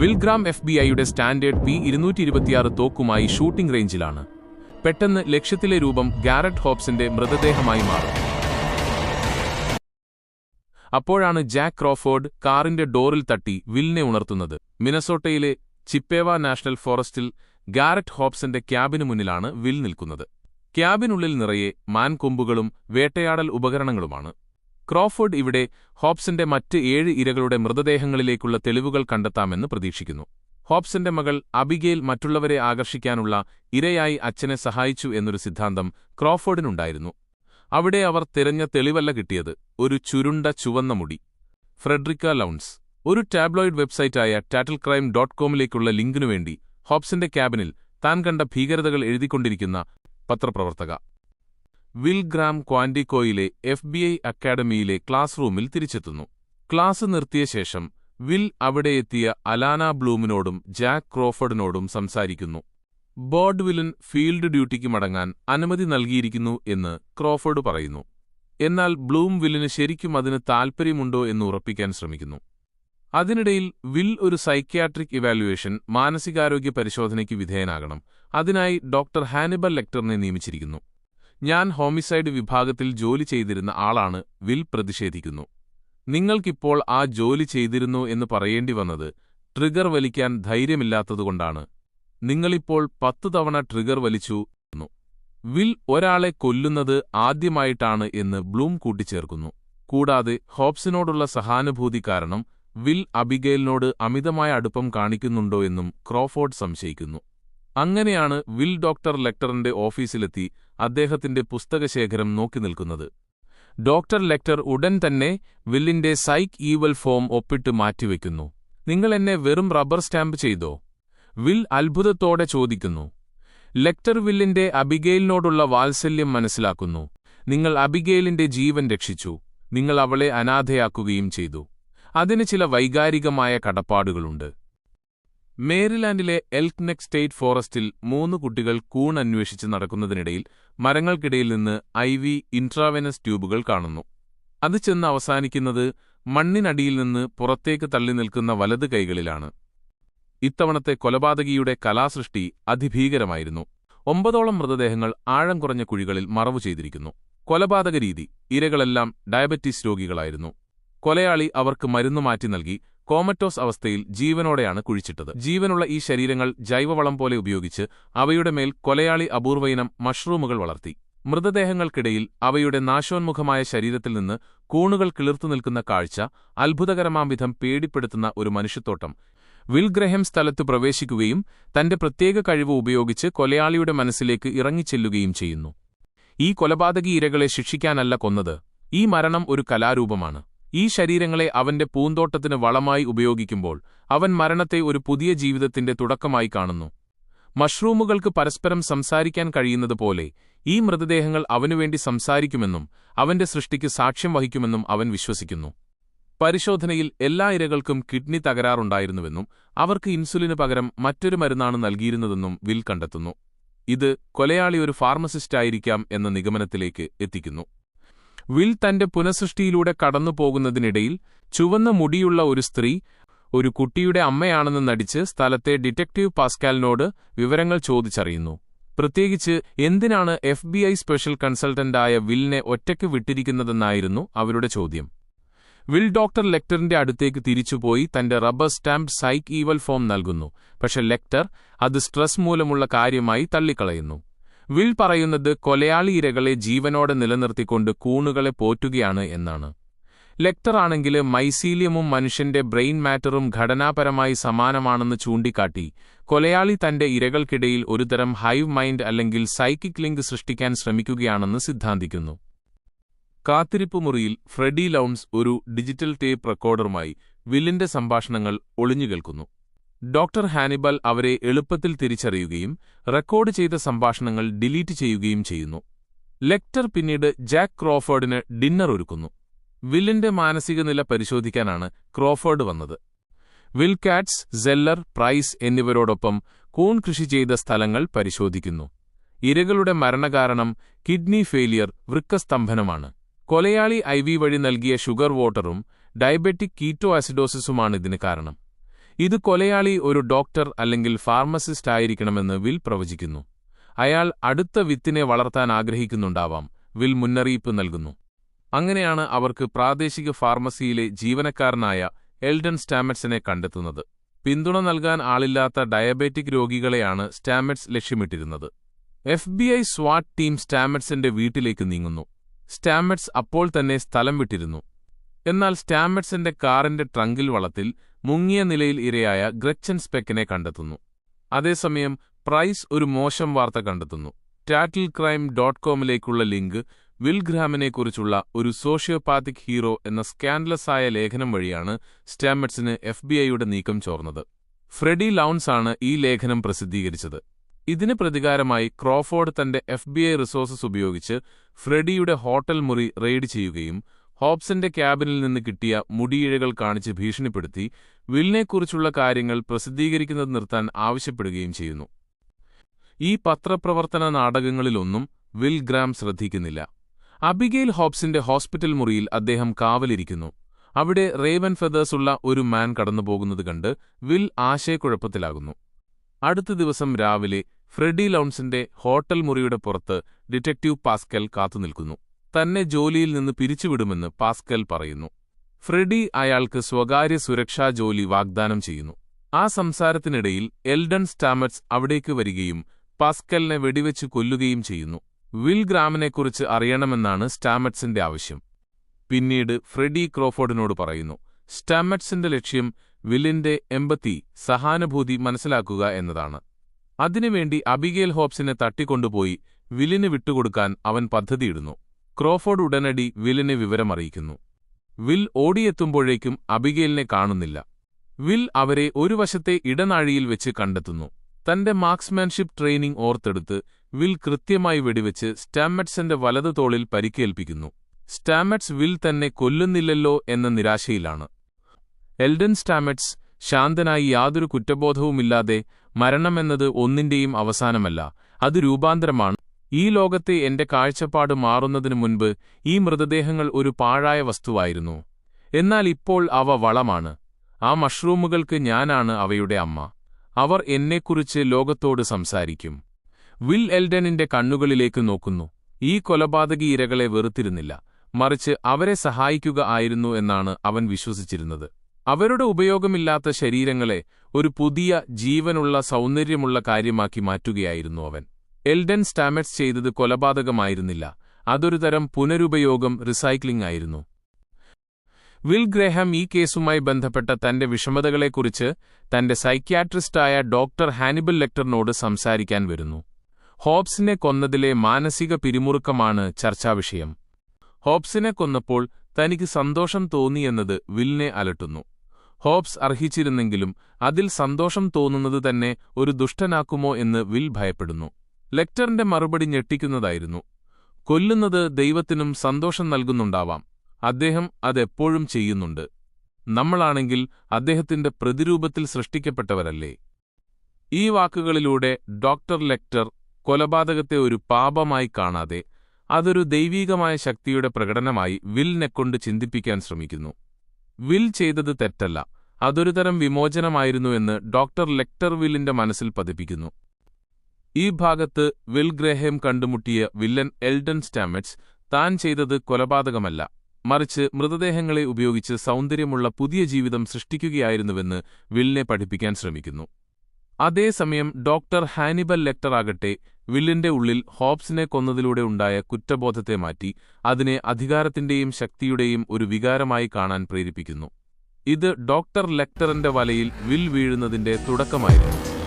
വിൽഗ്രാം F B ഐയുടെ standard P ഇരുന്നൂറ്റി ഇരുപത്തിയാറ് തോക്കുമായി ഷൂട്ടിംഗ് റേഞ്ചിലാണ്. പെട്ടെന്ന് ലക്ഷ്യത്തിലെ രൂപം ഗാരറ്റ് ഹോബ്സിന്റെ മൃതദേഹമായി മാറും. അപ്പോഴാണ് ജാക്ക് ക്രോഫോർഡ് കാറിന്റെ ഡോറിൽ തട്ടി വില്ലിനെ ഉണർത്തുന്നത്. മിനസോട്ടയിലെ ചിപ്പേവ നാഷണൽ ഫോറസ്റ്റിൽ ഗാരറ്റ് ഹോബ്സിന്റെ ക്യാബിനു മുന്നിലാണ് വിൽ നിൽക്കുന്നത്. ക്യാബിനുള്ളിൽ നിറയെ മാൻകൊമ്പുകളും വേട്ടയാടൽ ഉപകരണങ്ങളുമാണ്. ക്രോഫോർഡ് ഇവിടെ ഹോബ്സിന്റെ മറ്റ് ഏഴ് ഇരകളുടെ മൃതദേഹങ്ങളിലേക്കുള്ള തെളിവുകൾ കണ്ടെത്താമെന്ന് പ്രതീക്ഷിക്കുന്നു. ഹോബ്സിന്റെ മകൾ അബിഗേൽ മറ്റുള്ളവരെ ആകർഷിക്കാനുള്ള ഇരയായി അച്ഛനെ സഹായിച്ചു എന്നൊരു സിദ്ധാന്തം ക്രോഫോർഡിനുണ്ടായിരുന്നു. അവിടെ അവർ തിരഞ്ഞ തെളിവല്ല കിട്ടിയത് ഒരു ചുരുണ്ട ചുവന്ന മുടി. Fredericka Lounds. ഒരു ടാബ്ലോയിഡ് വെബ്സൈറ്റായ ടാറ്റിൽ ക്രൈം ഡോട്ട് കോമിലേക്കുള്ള ലിങ്കിനുവേണ്ടി ഹോബ്സിന്റെ ക്യാബിനിൽ താൻ കണ്ട ഭീകരതകൾ എഴുതിക്കൊണ്ടിരിക്കുന്ന പത്രപ്രവർത്തക. വിൽ ഗ്രാം ക്വാൻഡിക്കോയിലെ എഫ് ബി ഐ അക്കാഡമിയിലെ ക്ലാസ് റൂമിൽ തിരിച്ചെത്തുന്നു. ക്ലാസ് നിർത്തിയ ശേഷം വിൽ അവിടെയെത്തിയ അലാന ബ്ലൂമിനോടും ജാക്ക് ക്രോഫർഡിനോടും സംസാരിക്കുന്നു. ബോർഡ് വിലൻ ഫീൽഡ് ഡ്യൂട്ടിക്ക് മടങ്ങാൻ അനുമതി നൽകിയിരിക്കുന്നു എന്ന് ക്രോഫർഡ് പറയുന്നു. എന്നാൽ ബ്ലൂം വില്ലിന് ശരിക്കും അതിന് താൽപ്പര്യമുണ്ടോ എന്ന് ഉറപ്പിക്കാൻ ശ്രമിക്കുന്നു. അതിനിടയിൽ വിൽ ഒരു സൈക്യാട്രിക് ഇവാലുവേഷൻ മാനസികാരോഗ്യ പരിശോധനയ്ക്ക് വിധേയനാകണം. അതിനായി ഡോക്ടർ ഹാനിബൽ ലെക്ടറിനെ നിയമിച്ചിരിക്കുന്നു. ഞാൻ ഹോമിസൈഡ് വിഭാഗത്തിൽ ജോലി ചെയ്തിരുന്ന ആളാണ് വിൽ പ്രതിഷേധിക്കുന്നു. നിങ്ങൾക്കിപ്പോൾ ആ ജോലി ചെയ്തിരുന്നു എന്ന് പറയേണ്ടി വന്നത് ട്രിഗർ വലിക്കാൻ ധൈര്യമില്ലാത്തതുകൊണ്ടാണ്. നിങ്ങളിപ്പോൾ പത്തു തവണ ട്രിഗർ വലിച്ചു. വിൽ ഒരാളെ കൊല്ലുന്നത് ആദ്യമായിട്ടാണ് എന്ന് ബ്ലൂം കൂട്ടിച്ചേർക്കുന്നു. കൂടാതെ ഹോബ്സിനോടുള്ള സഹാനുഭൂതി കാരണം വിൽ അബിഗേലിനോട് അമിതമായ അടുപ്പം കാണിക്കുന്നുണ്ടോ എന്നും ക്രോഫോർഡ് സംശയിക്കുന്നു. അങ്ങനെയാണ് വിൽ ഡോക്ടർ ലെക്ടറിന്റെ ഓഫീസിലെത്തി അദ്ദേഹത്തിന്റെ പുസ്തകശേഖരം നോക്കി നിൽക്കുന്നത്. ഡോക്ടർ ലെക്ടർ ഉടൻ തന്നെ വില്ലിന്റെ സൈക്ക് ഈവൽ ഫോം ഒപ്പിട്ട് മാറ്റിവെക്കുന്നു. നിങ്ങൾ എന്നെ വെറും റബ്ബർ സ്റ്റാമ്പ് ചെയ്തോ? വിൽ അത്ഭുതത്തോടെ ചോദിക്കുന്നു. ലെക്ടർ വില്ലിന്റെ അബിഗെയിലിനോടുള്ള വാത്സല്യം മനസ്സിലാക്കുന്നു. നിങ്ങൾ അബിഗെയിലിന്റെ ജീവൻ രക്ഷിച്ചു. നിങ്ങൾ അവളെ അനാഥയാക്കുകയും ചെയ്തു. അതിന് ചില വൈകാരികമായ കടപ്പാടുകളുണ്ട്. മേരിലാൻഡിലെ എൽക്നെക് സ്റ്റേറ്റ് ഫോറസ്റ്റിൽ മൂന്ന് കുട്ടികൾ കൂൺ അന്വേഷിച്ച് നടക്കുന്നതിനിടയിൽ മരങ്ങൾക്കിടയിൽ നിന്ന് ഐ വി ഇൻട്രാവെനസ് ട്യൂബുകൾ കാണുന്നു. അത് ചെന്ന് അവസാനിക്കുന്നത് മണ്ണിനടിയിൽ നിന്ന് പുറത്തേക്ക് തള്ളി നിൽക്കുന്ന വലത് കൈകളിലാണ്. ഇത്തവണത്തെ കൊലപാതകിയുടെ കലാസൃഷ്ടി അതിഭീകരമായിരുന്നു. ഒമ്പതോളം മൃതദേഹങ്ങൾ ആഴം കുറഞ്ഞ കുഴികളിൽ മറവു ചെയ്തിരിക്കുന്നു. കൊലപാതക രീതി ഇരകളെല്ലാം ഡയബറ്റീസ് രോഗികളായിരുന്നു. കൊലയാളി അവർക്ക് മരുന്നു മാറ്റി നൽകി കോമറ്റോസ് അവസ്ഥയിൽ ജീവനോടെയാണ് കുഴിച്ചിട്ടത്. ജീവനുള്ള ഈ ശരീരങ്ങൾ ജൈവവളം പോലെ ഉപയോഗിച്ച് അവയുടെ മേൽ കൊലയാളി അപൂർവയിനം മഷ്റൂമുകൾ വളർത്തി. മൃതദേഹങ്ങൾക്കിടയിൽ അവയുടെ നാശോന്മുഖമായ ശരീരത്തിൽ നിന്ന് കൂണുകൾ കിളിർത്തു നിൽക്കുന്ന കാഴ്ച അത്ഭുതകരമാംവിധം പേടിപ്പെടുത്തുന്ന ഒരു മനുഷ്യത്തോട്ടം. വിൽഗ്രഹം സ്ഥലത്തു പ്രവേശിക്കുകയും തന്റെ പ്രത്യേക കഴിവ് ഉപയോഗിച്ച് കൊലയാളിയുടെ മനസ്സിലേക്ക് ഇറങ്ങിച്ചെല്ലുകയും ചെയ്യുന്നു. ഈ കൊലപാതകി ഇരകളെ ശിക്ഷിക്കാനല്ല കൊന്നത്. ഈ മരണം ഒരു കലാരൂപമാണ്. ഈ ശരീരങ്ങളെ അവന്റെ പൂന്തോട്ടത്തിന് വളമായി ഉപയോഗിക്കുമ്പോൾ അവൻ മരണത്തെ ഒരു പുതിയ ജീവിതത്തിന്റെ തുടക്കമായി കാണുന്നു. മഷ്റൂമുകൾക്ക് പരസ്പരം സംസാരിക്കാൻ കഴിയുന്നതുപോലെ ഈ മൃതദേഹങ്ങൾ അവനുവേണ്ടി സംസാരിക്കുമെന്നും അവന്റെ സൃഷ്ടിക്ക് സാക്ഷ്യം വഹിക്കുമെന്നും അവൻ വിശ്വസിക്കുന്നു. പരിശോധനയിൽ എല്ലാ ഇരകൾക്കും കിഡ്നി തകരാറുണ്ടായിരുന്നുവെന്നും അവർക്ക് ഇൻസുലിന് പകരം മറ്റൊരു മരുന്നാണ് നൽകിയിരുന്നതെന്നും വിൽ കണ്ടെത്തുന്നു. ഇത് കൊലയാളി ഒരു ഫാർമസിസ്റ്റായിരിക്കാം എന്ന നിഗമനത്തിലേക്ക് എത്തിക്കുന്നു. വിൽ തന്റെ പുനഃസൃഷ്ടിയിലൂടെ കടന്നുപോകുന്നതിനിടയിൽ ചുവന്ന മുടിയുള്ള ഒരു സ്ത്രീ ഒരു കുട്ടിയുടെ അമ്മയാണെന്ന് നടിച്ച് സ്ഥലത്തെ ഡിറ്റക്റ്റീവ് പാസ്കാലിനോട് വിവരങ്ങൾ ചോദിച്ചറിയുന്നു. പ്രത്യേകിച്ച് എന്തിനാണ് എഫ് സ്പെഷ്യൽ കൺസൾട്ടന്റായ വില്ലിനെ ഒറ്റയ്ക്ക് വിട്ടിരിക്കുന്നതെന്നായിരുന്നു അവരുടെ ചോദ്യം. വിൽ ഡോക്ടർ ലെക്ടറിന്റെ അടുത്തേക്ക് തിരിച്ചുപോയി തന്റെ rubber stamp psych eval form നൽകുന്നു. പക്ഷെ ലെക്ടർ അത് സ്ട്രെസ് മൂലമുള്ള കാര്യമായി തള്ളിക്കളയുന്നു. വിൽ പറയുന്നത് കൊലയാളി ഇരകളെ ജീവനോടെ നിലനിർത്തിക്കൊണ്ട് കൂണുകളെ പോറ്റുകയാണ് എന്നാണ്. ലെക്ടറാണെങ്കിൽ മൈസീലിയമും മനുഷ്യന്റെ ബ്രെയിൻ മാറ്ററും ഘടനാപരമായി സമാനമാണെന്ന് ചൂണ്ടിക്കാട്ടി കൊലയാളി തന്റെ ഇരകൾക്കിടയിൽ ഒരുതരം ഹൈവ് മൈൻഡ് അല്ലെങ്കിൽ സൈക്കിക് ലിങ്ക് സൃഷ്ടിക്കാൻ ശ്രമിക്കുകയാണെന്ന് സിദ്ധാന്തിക്കുന്നു. കാത്തിരിപ്പ് മുറിയിൽ ഫ്രെഡി ലൗൺസ് ഒരു ഡിജിറ്റൽ ടേപ്പ് റെക്കോർഡറുമായി വില്ലിന്റെ സംഭാഷണങ്ങൾ ഒളിഞ്ഞുകേൾക്കുന്നു. ഡോക്ടർ ഹാനിബൽ അവരെ എളുപ്പത്തിൽ തിരിച്ചറിയുകയും റെക്കോർഡ് ചെയ്ത സംഭാഷണങ്ങൾ ഡിലീറ്റ് ചെയ്യുകയും ചെയ്യുന്നു. ലെക്ടർ പിന്നീട് ജാക്ക് ക്രോഫേർഡിന് ഡിന്നർ ഒരുക്കുന്നു. വില്ലിന്റെ മാനസിക നില പരിശോധിക്കാനാണ് ക്രോഫേർഡ് വന്നത്. വിൽകാറ്റ്സ് സെല്ലർ പ്രൈസ് എന്നിവരോടൊപ്പം കൂൺ കൃഷി ചെയ്ത സ്ഥലങ്ങൾ പരിശോധിക്കുന്നു. ഇരകളുടെ മരണകാരണം കിഡ്നി ഫെയിലിയർ വൃക്കസ്തംഭനമാണ്. കൊലയാളി ഐ വഴി നൽകിയ ഷുഗർ വാട്ടറും ഡയബറ്റിക് കീറ്റോ ആസിഡോസിസുമാണ് ഇതിന് കാരണം. ഇത് കൊലയാളി ഒരു ഡോക്ടർ അല്ലെങ്കിൽ ഫാർമസിസ്റ്റ് ആയിരിക്കണമെന്ന് വിൽ പ്രവചിക്കുന്നു. അയാൾ അടുത്ത വിത്തിനെ വളർത്താൻ ആഗ്രഹിക്കുന്നുണ്ടാവാം വിൽ മുന്നറിയിപ്പ് നൽകുന്നു. അങ്ങനെയാണ് അവർക്ക് പ്രാദേശിക ഫാർമസിയിലെ ജീവനക്കാരനായ എൽഡൻ സ്റ്റാമറ്റ്സിനെ കണ്ടെത്തുന്നത്. പിന്തുണ നൽകാൻ ആളില്ലാത്ത ഡയബറ്റിക് രോഗികളെയാണ് സ്റ്റാമറ്റ്സ് ലക്ഷ്യമിട്ടിരുന്നത്. എഫ് ബി ഐ സ്വാറ്റ് ടീം സ്റ്റാമറ്റ്സിന്റെ വീട്ടിലേക്ക് നീങ്ങുന്നു. സ്റ്റാമറ്റ്സ് അപ്പോൾ തന്നെ സ്ഥലം വിട്ടിരുന്നു. എന്നാൽ സ്റ്റാമറ്റ്സിന്റെ കാറിന്റെ ട്രങ്കിൽ വളത്തിൽ മുങ്ങിയ നിലയിൽ ഇരയായ ഗ്രച്ചൻ സ്പെക്കിനെ കണ്ടെത്തുന്നു. അതേസമയം പ്രൈസ് ഒരു മോശം വാർത്ത കണ്ടെത്തുന്നു. ടാറ്റിൽ ക്രൈം ഡോട്ട് കോമിലേക്കുള്ള ലിങ്ക് വിൽഗ്രാമിനെക്കുറിച്ചുള്ള ഒരു സോഷ്യോപാത്തിക് ഹീറോ എന്ന സ്കാൻഡലസായ ലേഖനം വഴിയാണ് സ്റ്റാമറ്റ്സിന് എഫ് ബി ഐയുടെ നീക്കം ചോർന്നത്. ഫ്രെഡി ലൗൺസ് ആണ് ഈ ലേഖനം പ്രസിദ്ധീകരിച്ചത്. ഇതിന് പ്രതികാരമായി ക്രോഫോർഡ് തന്റെ എഫ് ബി ഐ റിസോഴ്സസ് ഉപയോഗിച്ച് ഫ്രെഡിയുടെ ഹോട്ടൽ മുറി റെയ്ഡ് ചെയ്യുകയും ഹോബ്സിന്റെ ക്യാബിനിൽ നിന്ന് കിട്ടിയ മുടിയിഴകൾ കാണിച്ച് ഭീഷണിപ്പെടുത്തി വില്ലിനെക്കുറിച്ചുള്ള കാര്യങ്ങൾ പ്രസിദ്ധീകരിക്കുന്നത് നിർത്താൻ ആവശ്യപ്പെടുകയും ചെയ്യുന്നു. ഈ പത്രപ്രവർത്തന നാടകങ്ങളിലൊന്നും വിൽ ഗ്രാം ശ്രദ്ധിക്കുന്നില്ല. അബിഗെയിൽ ഹോബ്സിന്റെ ഹോസ്പിറ്റൽ മുറിയിൽ അദ്ദേഹം കാവലിരിക്കുന്നു. അവിടെ റേവൻ ഫെദേഴ്സുള്ള ഒരു മാൻ കടന്നുപോകുന്നത് കണ്ട് വിൽ ആശയക്കുഴപ്പത്തിലാകുന്നു. അടുത്ത ദിവസം രാവിലെ ഫ്രെഡി ലൗൺസിന്റെ ഹോട്ടൽ മുറിയുടെ പുറത്ത് ഡിറ്റക്റ്റീവ് പാസ്കൽ കാത്തുനിൽക്കുന്നു. തന്നെ ജോലിയിൽ നിന്ന് പിരിച്ചുവിടുമെന്ന് പാസ്കൽ പറയുന്നു. ഫ്രെഡി അയാൾക്ക് സ്വകാര്യ സുരക്ഷാ ജോലി വാഗ്ദാനം ചെയ്യുന്നു. ആ സംസാരത്തിനിടയിൽ എൽഡൺ സ്റ്റാമറ്റ്സ് അവിടേക്ക് വരികയും പാസ്കലിനെ വെടിവെച്ച് കൊല്ലുകയും ചെയ്യുന്നു. വിൽ ഗ്രാമിനെക്കുറിച്ച് അറിയണമെന്നാണ് സ്റ്റാമറ്റ്സിന്റെ ആവശ്യം. പിന്നീട് ഫ്രെഡി ക്രോഫോർഡിനോട് പറയുന്നു സ്റ്റാമറ്റ്സിന്റെ ലക്ഷ്യം വില്ലിന്റെ എമ്പത്തി സഹാനുഭൂതി മനസ്സിലാക്കുക എന്നതാണ്. അതിനുവേണ്ടി അബിഗേൽ ഹോപ്സിനെ തട്ടിക്കൊണ്ടുപോയി വില്ലിന് വിട്ടുകൊടുക്കാൻ അവൻ പദ്ധതിയിടുന്നു. ക്രോഫോർഡ് ഉടനടി വില്ലിനെ വിവരമറിയിക്കുന്നു. വിൽ ഓടിയെത്തുമ്പോഴേക്കും അബിഗേലിനെ കാണുന്നില്ല. വിൽ അവരെ ഒരു വശത്തെ ഇടനാഴിയിൽ വെച്ച് കണ്ടെത്തുന്നു. തന്റെ മാർക്സ്മാൻഷിപ്പ് ട്രെയിനിംഗ് ഓർത്തെടുത്ത് വിൽ കൃത്യമായി വെടിവെച്ച് സ്റ്റാമറ്റ്സിന്റെ വലതു തോളിൽ പരിക്കേൽപ്പിക്കുന്നു. സ്റ്റാമറ്റ്സ് വിൽ തന്നെ കൊല്ലുന്നില്ലല്ലോ എന്ന നിരാശയിലാണ്. എൽഡൻ സ്റ്റാമറ്റ്സ് ശാന്തനായി യാതൊരു കുറ്റബോധവുമില്ലാതെ മരണമെന്നത് ഒന്നിന്റെയും അവസാനമല്ല അത് രൂപാന്തരമാണ്. ഈ ലോകത്തെ എന്റെ കാഴ്ചപ്പാട് മാറുന്നതിനു മുൻപ് ഈ മൃതദേഹങ്ങൾ ഒരു പാഴായ വസ്തുവായിരുന്നു. എന്നാൽ ഇപ്പോൾ അവ വളമാണ്. ആ മഷ്റൂമുകൾക്ക് ഞാനാണ് അവയുടെ അമ്മ. അവർ എന്നെക്കുറിച്ച് ലോകത്തോട് സംസാരിക്കും. വിൽ എൽഡനിന്റെ കണ്ണുകളിലേക്ക് നോക്കുന്നു. ഈ കൊലപാതകി ഇരകളെ വെറുത്തിരുന്നില്ല. മറിച്ച് അവരെ സഹായിക്കുക ആയിരുന്നു എന്നാണ് അവൻ വിശ്വസിച്ചിരുന്നത്. അവരുടെ ഉപയോഗമില്ലാത്ത ശരീരങ്ങളെ ഒരു പുതിയ ജീവനുള്ള സൗന്ദര്യമുള്ള കാര്യമാക്കി മാറ്റുകയായിരുന്നു അവൻ. എൽഡൻ സ്റ്റാമറ്റ്സ് ചെയ്തത് കൊലപാതകമായിരുന്നില്ല. അതൊരു തരം പുനരുപയോഗം റിസൈക്ലിംഗ് ആയിരുന്നു. വിൽ ഗ്രേഹാം ഈ കേസുമായി ബന്ധപ്പെട്ട തന്റെ വിഷമതകളെക്കുറിച്ച് തന്റെ സൈക്യാട്രിസ്റ്റായ ഡോക്ടർ ഹാനിബൽ ലെക്ടറിനോട് സംസാരിക്കാൻ വരുന്നു. ഹോബ്സിനെ കൊന്നതിലെ മാനസിക പിരിമുറുക്കമാണ് ചർച്ചാവിഷയം ഹോബ്സിനെ കൊന്നപ്പോൾ തനിക്ക് സന്തോഷം തോന്നിയെന്നത് വില്ലിനെ അലട്ടുന്നു. ഹോബ്സ് അർഹിച്ചിരുന്നെങ്കിലും അതിൽ സന്തോഷം തോന്നുന്നത് തന്നെ ഒരു ദുഷ്ടനാക്കുമോ എന്ന് വിൽ ഭയപ്പെടുന്നു. ലെക്ടറിന്റെ മറുപടി ഞെട്ടിക്കുന്നതായിരുന്നു. കൊല്ലുന്നത് ദൈവത്തിനും സന്തോഷം നൽകുന്നുണ്ടാവാം. അദ്ദേഹം അതെപ്പോഴും ചെയ്യുന്നുണ്ട്. നമ്മളാണെങ്കിൽ അദ്ദേഹത്തിന്റെ പ്രതിരൂപത്തിൽ സൃഷ്ടിക്കപ്പെട്ടവരല്ലേ? ഈ വാക്കുകളിലൂടെ ഡോക്ടർ ലെക്ടർ കൊലപാതകത്തെ ഒരു പാപമായി കാണാതെ അതൊരു ദൈവീകമായ ശക്തിയുടെ പ്രകടനമായി വിൽനെക്കൊണ്ട് ചിന്തിപ്പിക്കാൻ ശ്രമിക്കുന്നു. വിൽ ചെയ്തത് തെറ്റല്ല. അതൊരുതരം വിമോചനമായിരുന്നുവെന്ന് ഡോക്ടർ ലെക്ടർ വില്ലിന്റെ മനസ്സിൽ പതിപ്പിക്കുന്നു. ഈ ഭാഗത്ത് വിൽ ഗ്രേഹം കണ്ടുമുട്ടിയ വില്ലൻ എൽഡൻ സ്റ്റാമറ്റ്സ് താൻ ചെയ്തത് കൊലപാതകമല്ല. മറിച്ച് മൃതദേഹങ്ങളെ ഉപയോഗിച്ച് സൗന്ദര്യമുള്ള പുതിയ ജീവിതം സൃഷ്ടിക്കുകയായിരുന്നുവെന്ന് വില്ലിനെ പഠിപ്പിക്കാൻ ശ്രമിക്കുന്നു. അതേസമയം ഡോക്ടർ ഹാനിബൽ ലെക്ടറാകട്ടെ വില്ലിന്റെ ഉള്ളിൽ ഹോബ്സിനെ കൊന്നതിലൂടെ ഉണ്ടായ കുറ്റബോധത്തെ മാറ്റി അതിനെ അധികാരത്തിന്റെയും ശക്തിയുടെയും ഒരു വികാരമായി കാണാൻ പ്രേരിപ്പിക്കുന്നു. ഇത് ഡോക്ടർ ലെക്ടറിന്റെ വലയിൽ വിൽ വീഴുന്നതിന്റെ തുടക്കമായിരുന്നു.